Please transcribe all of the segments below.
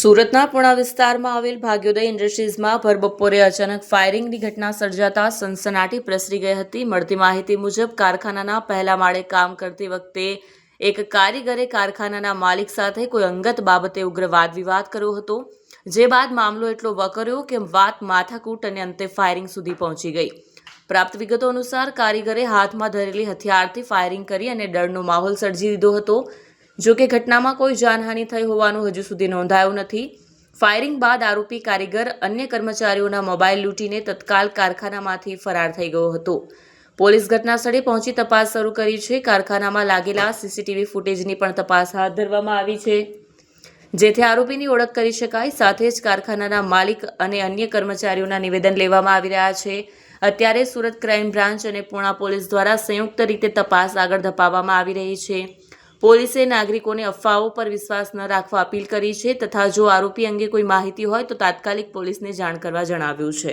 સુરતના પુણા વિસ્તારમાં આવેલ ભાગ્યોદય ઇન્ડસ્ટ્રીઝમાં ભરબપોરે અચાનક ફાયરિંગની ઘટના સર્જાતા સનસનાટી પ્રસરી ગઈ હતી. મળતી માહિતી મુજબ, કારખાનાના પહેલા માળે કામ કરતી વખતે એક કારીગરે કારખાનાના માલિક સાથે કોઈ અંગત બાબતે ઉગ્ર વાદ વિવાદ કર્યો હતો. જે બાદ મામલો એટલો વકર્યો કે વાત માથાકૂટ અને અંતે ફાયરિંગ સુધી પહોંચી ગઈ. પ્રાપ્ત વિગતો અનુસાર, કારીગરે હાથમાં ધરેલી હથિયારથી ફાયરિંગ કરી અને ડરનો માહોલ સર્જી દીધો હતો. જો કે ઘટનામાં કોઈ જાનહાનિ થઈ હોવાનું હજુ સુધી નોંધાયું નથી. ફાયરિંગ બાદ આરોપી કારીગર અન્ય કર્મચારીઓના મોબાઈલ લૂંટીને તત્કાલ કારખાનામાંથી ફરાર થઈ ગયો હતો. પોલીસ ઘટનાસ્થળે પહોંચી તપાસ શરૂ કરી છે. કારખાનામાં લાગેલા સીસીટીવી ફૂટેજની પણ તપાસ હાથ ધરવામાં આવી છે. જેથી આરોપીની ઓળખ કરી શકાય. સાથે જ કારખાનાના માલિક અને અન્ય કર્મચારીઓના નિવેદન લેવામાં આવી રહ્યા છે. અત્યારે સુરત ક્રાઇમ બ્રાન્ચ અને પુણા પોલીસ દ્વારા સંયુક્ત રીતે તપાસ આગળ ધપાવવામાં આવી રહી છે. પોલીસે નાગરિકોને અફવાઓ પર વિશ્વાસ ન રાખવા અપીલ કરી છે તથા જો આરોપી અંગે કોઈ માહિતી હોય તો તાત્કાલિક પોલીસને જાણ કરવા જણાવ્યું છે.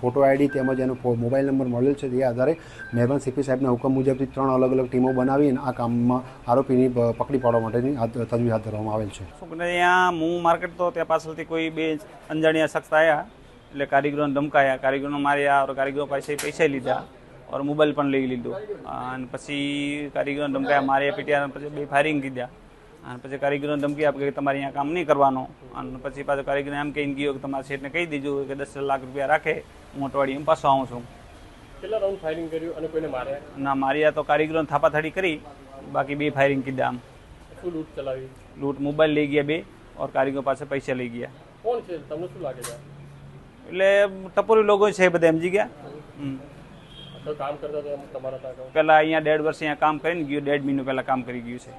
ફોટો આઈડી તેમજ એનો મોબાઈલ નંબર મળેલ છે. તે આધારે મહેરબાન સીપી સાહેબના હુકમ મુજબથી ત્રણ અલગ અલગ ટીમો બનાવીને આ કામમાં આરોપીની પકડી પાડવા માટેની તજવીજ હાથ ધરવામાં આવેલ છે. ત્યાં હું માર્કેટ તો ત્યાં પાછળથી કોઈ બે અંજાણ્યા શખ્સ આવ્યા એટલે કારીગરોને ધમકાયા. કારીગરોને માર્યા ઓર કારીગરો પાસે પૈસા લીધા ઓર મોબાઈલ પણ લઈ લીધો. અને પછી કારીગરોને ધમકાયા, માર્યા, પીટ્યા પછી બે ફાયરિંગ કીધા. અને પછી કારીગરોને ધમકી આપે કે તમારે અહીંયા કામ નહીં કરવાનો. અને પછી પાછો કારીગર એમ કહીને ગયો કે તમારા શેઠને કહી દેજો કે દસ લાખ રૂપિયા રાખે હું અઠવાડિયે પાછો આવું છું. કેટલા રાઉન્ડ ફાયરિંગ કર્યું અને કોઈને માર્યા? ના માર્યા તો કારીગરોને થાપાથાડી કરી બાકી બે ફાયરિંગ કીધા આમ. શું લૂંટ ચલાવી? લૂંટ મોબાઈલ લઈ ગયા બે ઓર કારીગરો પાસે પૈસા લઈ ગયા. કોણ છે? તમને શું લાગે છે? એટલે ટપોરી લોકો છે બધા સમજી ગયા. કામ કરતા પહેલા અહીંયા દેઢ વર્ષ અહીંયા કામ કરીને ગયું દેઢ મહિનો પહેલા કામ કરી ગયું છે.